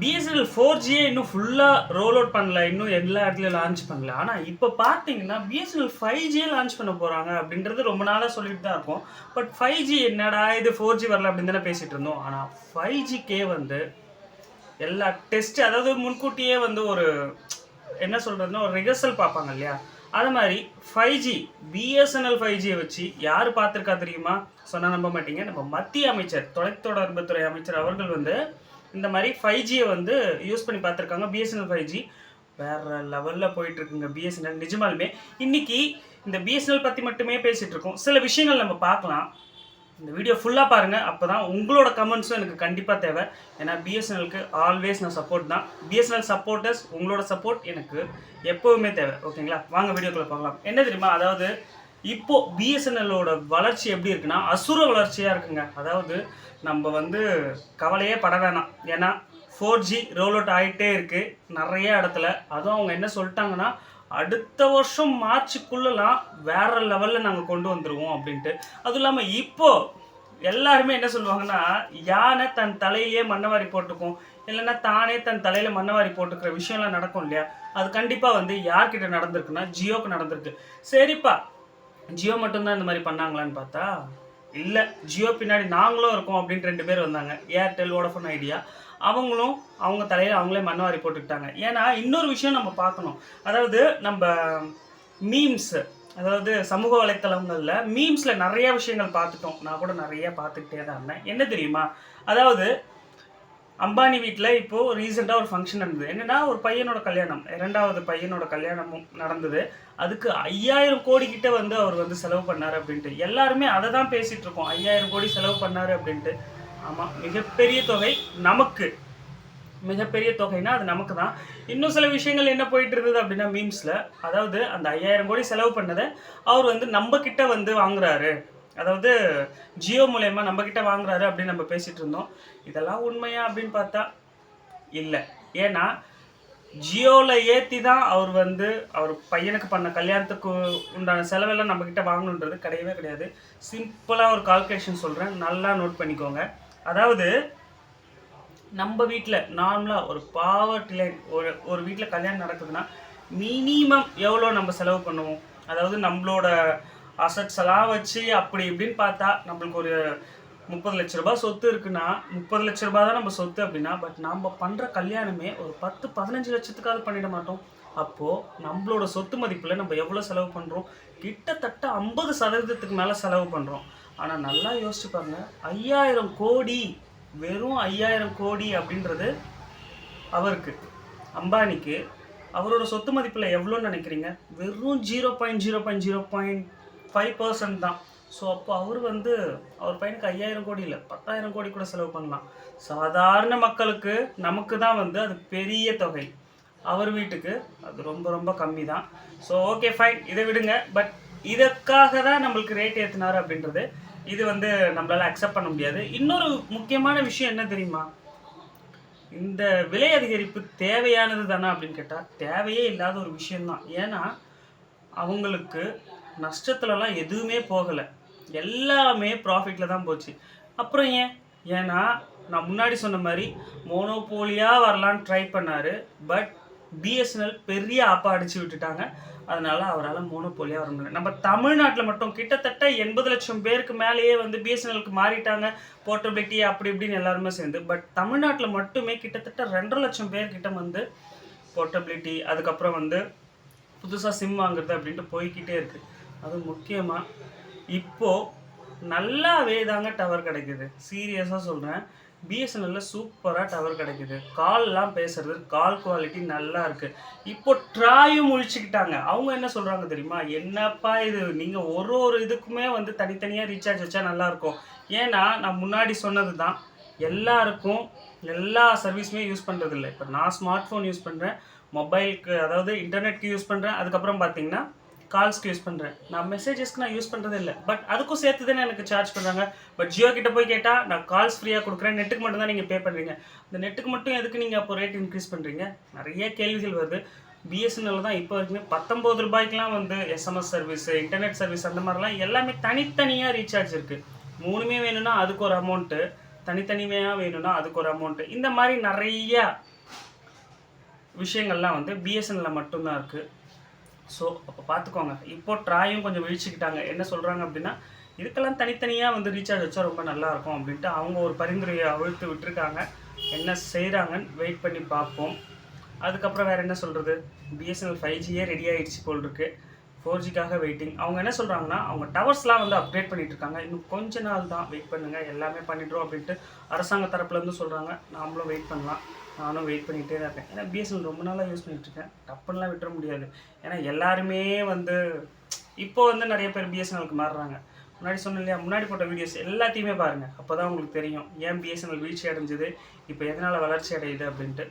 BSNL four ஜியே இன்னும் ஃபுல்லாக roll out பண்ணல. இன்னும் எல்லா இடத்துலையும் லான்ச் பண்ணல. ஆனால் இப்போ பார்த்தீங்கன்னா பிஎஸ்என்எல் ஃபைவ் ஜியே லான்ச் பண்ண போகிறாங்க அப்படின்றது ரொம்ப நாளாக சொல்லிட்டு தான் இருக்கும். பட் ஃபைவ் ஜி என்னடா இது ஃபோர் ஜி வரல அப்படின்னு தானே பேசிகிட்டு இருந்தோம். ஆனால் ஃபைவ் ஜிக்கே வந்து எல்லா டெஸ்ட் அதாவது முன்கூட்டியே வந்து ஒரு என்ன சொல்கிறதுன்னா ஒரு ரிஹர்சல் பார்ப்பாங்க இல்லையா? அது மாதிரி ஃபைவ் ஜி பிஎஸ்என்எல் ஃபைவ் ஜியை வச்சு யார் பார்த்துருக்கா தெரியுமா? சொன்னால் நம்ப மாட்டீங்க. நம்ம மத்திய அமைச்சர் தொலைத்தொடர்புத்துறை அமைச்சர் அவர்கள் வந்து இந்த மாதிரி ஃபைவ் ஜியை வந்து யூஸ் பண்ணி பார்த்துருக்காங்க. பிஎஸ்என்எல் ஃபைவ் ஜி வேற லெவலில் போயிட்டு இருக்குங்க பிஎஸ்என்எல் நிஜமாலுமே இன்னைக்கு இந்த பிஎஸ்என்எல் பற்றி மட்டுமே பேசிட்டு இருக்கோம் சில விஷயங்கள் நம்ம பார்க்கலாம். இந்த வீடியோ ஃபுல்லாக பாருங்கள் அப்போ தான் உங்களோட கமெண்ட்ஸும் எனக்கு கண்டிப்பாக தேவை. ஏன்னா பிஎஸ்என்எலுக்கு ஆல்வேஸ் நான் சப்போர்ட் தான். பிஎஸ்என்எல் சப்போர்ட்டர்ஸ் உங்களோட சப்போர்ட் எனக்கு எப்போவுமே தேவை. ஓகேங்களா வாங்க வீடியோக்குள்ளே பார்க்கலாம் என்ன தெரியுமா? அதாவது இப்போ பிஎஸ்என்எல்லோட வளர்ச்சி எப்படி இருக்குன்னா அசுர வளர்ச்சியாக இருக்குங்க. அதாவது நம்ம வந்து கவலையே பட வேணாம். ஏன்னா ஃபோர் ஜி ரோல் அவுட் ஆகிட்டே இருக்குது நிறைய இடத்துல. அதுவும் அவங்க என்ன சொல்லிட்டாங்கன்னா அடுத்த வருஷம் மார்ச்சுக்குள்ளலாம் வேற லெவலில் நாங்கள் கொண்டு வந்துருவோம் அப்படின்ட்டு. அதுவும் இல்லாமல் இப்போ எல்லாருமே என்ன சொல்லுவாங்கன்னா யானை தன் தலையிலே மண்ணவாரி போட்டுக்கும். இல்லைன்னா தானே தன் தலையில மண்ணவாரி போட்டுக்கிற விஷயம்லாம் நடக்கும் இல்லையா? அது கண்டிப்பாக வந்து யார்கிட்ட நடந்திருக்குன்னா ஜியோக்கு நடந்திருக்கு. சரிப்பா ஜியோ மட்டும்தான் இந்த மாதிரி பண்ணாங்களான்னு பார்த்தா இல்லை ஜியோ பின்னாடி நாங்களும் இருக்கோம் அப்படின்ட்டு ரெண்டு பேர் வந்தாங்க. ஏர்டெல் வோடஃபோன் ஐடியா அவங்களும் அவங்க தலையில் அவங்களே மண்ணவாரி போட்டுக்கிட்டாங்க. ஏன்னா இன்னொரு விஷயம் நம்ம பார்க்கணும். அதாவது நம்ம மீம்ஸ் அதாவது சமூக வலைத்தளங்களில் மீம்ஸில் நிறைய விஷயங்கள் பார்த்துட்டோம். நான் கூட நிறைய பார்த்துக்கிட்டே தான் இருந்தேன். என்ன தெரியுமா? அதாவது அம்பானி வீட்டில் இப்போது ரீசெண்டாக ஒரு ஃபங்க்ஷன் நடந்தது. என்னென்னா ஒரு பையனோட கல்யாணம். இரண்டாவது பையனோட கல்யாணமும் நடந்தது. அதுக்கு ஐயாயிரம் கோடி கிட்ட வந்து அவர் வந்து செலவு பண்ணார் அப்படின்ட்டு. எல்லாருமே அதை தான் பேசிகிட்டு இருக்கோம். ஐயாயிரம் கோடி செலவு பண்ணார் அப்படின்ட்டு. ஆமாம் மிகப்பெரிய தொகை நமக்கு. மிகப்பெரிய தொகைனா அது நமக்கு தான். இன்னும் சில விஷயங்கள் என்ன போயிட்டு இருந்தது அப்படின்னா மீம்ஸில் அதாவது அந்த ஐயாயிரம் கோடி செலவு பண்ணதை அவர் வந்து நம்ம கிட்ட வந்து வாங்குறாரு. அதாவது ஜியோ மூலயமா நம்ம கிட்ட வாங்குறாரு அப்படின்னு நம்ம பேசிட்டு இருந்தோம். இதெல்லாம் உண்மையா அப்படின்னு பார்த்தா இல்லை. ஏன்னா ஜியோவில் ஏற்றி தான் அவர் வந்து அவர் பையனுக்கு பண்ண கல்யாணத்துக்கு உண்டான செலவெல்லாம் நம்ம வாங்கணுன்றது கிடையவே கிடையாது. சிம்பிளாக ஒரு கால்குலேஷன் சொல்கிறேன் நல்லா நோட் பண்ணிக்கோங்க. அதாவது நம்ம வீட்டில் நார்மலாக ஒரு பாவர்ட்டி லைன் ஒரு ஒரு வீட்டில் கல்யாணம் நடக்குதுன்னா மினிமம் எவ்வளோ நம்ம செலவு பண்ணுவோம்? அதாவது நம்மளோட அசட்ஸ் எல்லாம் வச்சு அப்படி இப்படின்னு பார்த்தா நம்மளுக்கு ஒரு முப்பது லட்ச ரூபாய் சொத்து இருக்குன்னா முப்பது லட்ச ரூபாய் தான் நம்ம சொத்து அப்படின்னா பட் நம்ம பண்ணுற கல்யாணமே ஒரு பத்து பதினஞ்சு லட்சத்துக்காவது பண்ணிட மாட்டோம். அப்போது நம்மளோட சொத்து மதிப்பில் நம்ம எவ்வளோ செலவு பண்ணுறோம் கிட்டத்தட்ட ஐம்பது சதவீதத்துக்கு மேலே செலவு பண்ணுறோம் ஆனால் நல்லா யோசிச்சு பாருங்க. ஐயாயிரம் கோடி வெறும் ஐயாயிரம் கோடி அப்படின்றது அவருக்கு அம்பானிக்கு. அவரோட சொத்து மதிப்பில் எவ்வளோன்னு நினைக்கிறீங்க? வெறும் zero point zero point zero point five percent தான். ஸோ அப்போ அவர் வந்து அவர் பையனுக்கு ஐயாயிரம் கோடி இல்லை பத்தாயிரம் கோடி கூட செலவு பண்ணலாம். சாதாரண மக்களுக்கு நமக்கு தான் வந்து அது பெரிய தொகை. அவர் வீட்டுக்கு அது ரொம்ப ரொம்ப கம்மி தான். ஸோ ஓகே ஃபைன் இதை விடுங்க. பட் இதற்காக தான் நம்மளுக்கு ரேட் ஏற்றினார் அப்படின்றது இது வந்து நம்மளால் அக்செப்ட் பண்ண முடியாது. இன்னொரு முக்கியமான விஷயம் என்ன தெரியுமா? இந்த விலை அதிகரிப்பு தேவையானது தானே அப்படின்னு கேட்டால் தேவையே இல்லாத ஒரு விஷயம்தான். ஏன்னா அவங்களுக்கு நஷ்டத்துலலாம் எதுவுமே போகலை. எல்லாமே ப்ராஃபிட்டில் தான் போச்சு. அப்புறம் ஏன்? ஏன்னா நான் முன்னாடி சொன்ன மாதிரி மோனோபோலியாக வரலான்னு ட்ரை பண்ணார். பட் பிஎஸ்என்எல் பெரிய ஆப்பா அடிச்சு விட்டுட்டாங்க. அதனால அவரால் மோனோபோலியாக வர முடியல. நம்ம தமிழ்நாட்டில் மட்டும் கிட்டத்தட்ட எண்பது லட்சம் பேருக்கு மேலேயே வந்து பிஎஸ்என்எலுக்கு மாறிட்டாங்க. போர்ட்டபிலிட்டி அப்படி இப்படின்னு எல்லாருமே சேர்ந்து. பட் தமிழ்நாட்டில் மட்டுமே கிட்டத்தட்ட ரெண்டரை லட்சம் பேர்கிட்ட வந்து போர்ட்டபிலிட்டி அதுக்கப்புறம் வந்து புதுசாக சிம் வாங்குறது அப்படின்ட்டு போய்க்கிட்டே இருக்குது அது முக்கியமாக இப்போது நல்லாவே தாங்க டவர் கிடைக்குது. சீரியஸாக சொல்கிறேன் பிஎஸ்என்எல்ல சூப்பராக டவர் கிடைக்குது. கால்லாம் பேசுறது கால் குவாலிட்டி நல்லா இருக்கு. இப்போ ட்ராயும் முழிச்சுக்கிட்டாங்க. அவங்க என்ன சொல்றாங்க தெரியுமா? என்னப்பா இது? நீங்க ஒரு ஒரு இதுக்குமே வந்து தனித்தனியாக ரீசார்ஜ் வச்சா நல்லா இருக்கும். ஏன்னா நான் முன்னாடி சொன்னது தான் எல்லாருக்கும் எல்லா சர்வீஸுமே யூஸ் பண்ணுறதில்ல இப்போ நான் ஸ்மார்ட் ஃபோன் யூஸ் பண்ணுறேன் மொபைலுக்கு அதாவது இன்டர்நெட்க்கு யூஸ் பண்ணுறேன் அதுக்கப்புறம் பார்த்தீங்கன்னா கால்ஸ்க்கு யூஸ் பண்ணுறேன் நான் மெசேஜஸ்க்கு நான் யூஸ் பண்ணுறதே இல்லை. பட் அதுக்கும் சேர்த்து தானே எனக்கு சார்ஜ் பண்ணுறாங்க பட் ஜியோ கிட்ட போய் கேட்டால் நான் கால்ஸ் ஃப்ரீயாக கொடுக்குறேன். நெட்டுக்கு மட்டும் தான் நீங்கள் பே பண்ணுறீங்க இந்த நெட்டுக்கு மட்டும் எதுக்கு நீங்கள் அப்போ ரேட் இன்க்ரீஸ் பண்ணுறீங்க நிறைய கேள்விகள் வருது. பிஎஸ்என்எல் தான் இப்போ வரைக்குமே பத்தொம்பது ரூபாய்க்குலாம் வந்து எஸ்எம்எஸ் சர்வீஸ் இன்டர்நெட் சர்வீஸ் அந்த மாதிரிலாம் எல்லாமே தனித்தனியாக ரீசார்ஜ் இருக்குது மூணுமே வேணும்னா அதுக்கு ஒரு அமௌண்ட்டு தனித்தனிமையாக வேணும்னா அதுக்கு ஒரு அமௌண்ட்டு இந்த மாதிரி நிறைய விஷயங்கள்லாம் வந்து பிஎஸ்என்எல்ல மட்டும்தான் இருக்குது ஸோ அப்போ பார்த்துக்கோங்க இப்போ ட்ராயும் கொஞ்சம் வீழ்ச்சிக்கிட்டாங்க. என்ன சொல்கிறாங்க அப்படின்னா இதுக்கெல்லாம் தனித்தனியாக வந்து ரீசார்ஜ் வச்சா ரொம்ப நல்லாயிருக்கும் அப்படின்ட்டு அவங்க ஒரு பரிந்துரையை அவிழ்த்து விட்டுருக்காங்க. என்ன செய்கிறாங்கன்னு வெயிட் பண்ணி பார்ப்போம். அதுக்கப்புறம் வேறு என்ன சொல்கிறது பிஎஸ்என்எல் ஃபைவ் ஜியே ரெடி ஆகிடுச்சு போல் இருக்குது ஃபோர் ஜிக்காக வெயிட்டிங் அவங்க என்ன சொல்கிறாங்கன்னா அவங்க டவர்ஸ்லாம் வந்து அப்டேட் பண்ணிட்டு இருக்காங்க இன்னும் கொஞ்ச நாள் தான் வெயிட் பண்ணுங்கள் எல்லாமே பண்ணிடுறோம் அப்படின்ட்டு அரசாங்க தரப்புலேருந்து சொல்கிறாங்க நாமளும் வெயிட் பண்ணலாம். நானும் வெயிட் பண்ணிகிட்டே தான் இருக்கேன். ஏன்னா பிஎஸ்என்எல் ரொம்ப நாளாக யூஸ் பண்ணிகிட்ருக்கேன் இருக்கேன். விட்டுற முடியாது. ஏன்னா எல்லாருமே வந்து இப்போ வந்து நிறைய பேர் பிஎஸ்என்எலுக்கு மாறுறாங்க. முன்னாடி சொன்னேன் இல்லையா? முன்னாடி போட்ட வீடியோஸ் எல்லாத்தையுமே பாருங்கள் அப்போ தான் உங்களுக்கு தெரியும். ஏன் பிஎஸ்என்எல் வீழ்ச்சி அடைஞ்சது? இப்போ எதனால் வளர்ச்சி அடையுது அப்படின்ட்டு.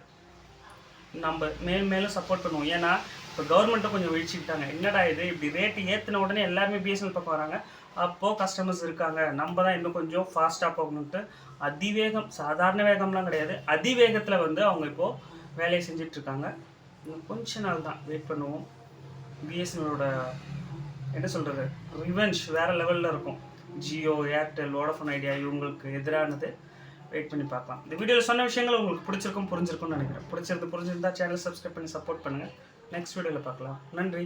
நம்ம மேல் மேலும் சப்போர்ட் பண்ணுவோம். ஏன்னா இப்போ கவர்மெண்ட்டும் கொஞ்சம் வீழ்ச்சிக்கிட்டாங்க. என்னடா இது? இப்படி ரேட்டு ஏற்றின உடனே எல்லாருமே பிஎஸ்என்எல் பக்கம் வராங்க. அப்போது கஸ்டமர்ஸ் இருக்காங்க. நம்ம தான் இன்னும் கொஞ்சம் ஃபாஸ்ட்டாக போகணுன்ட்டு அதிவேகம் சாதாரண வேகம்லாம் கிடையாது. அதிவேகத்தில் வந்து அவங்க இப்போது வேலையை செஞ்சிட்ருக்காங்க. இன்னும் கொஞ்ச நாள் தான். வெயிட் பண்ணுவோம். பிஎஸ்என்எலோட என்ன சொல்கிறது ரிவெஞ்ச் வேறு லெவலில் இருக்கும். ஜியோ ஏர்டெல் வோடஃபோன் ஐடியா இவங்களுக்கு எதிரானது. வெயிட் பண்ணி பார்க்கலாம். இந்த வீடியோவில் சொன்ன விஷயங்கள் உங்களுக்கு பிடிச்சிருக்கும் புரிஞ்சிருக்கும்னு நினைக்கிறேன். பிடிச்சிருந்து புரிஞ்சிருந்தா சேனல் சப்ஸ்கிரைப் பண்ணி சப்போர்ட் பண்ணுங்கள் நெக்ஸ்ட் வீடியோவில் பார்க்கலாம். நன்றி.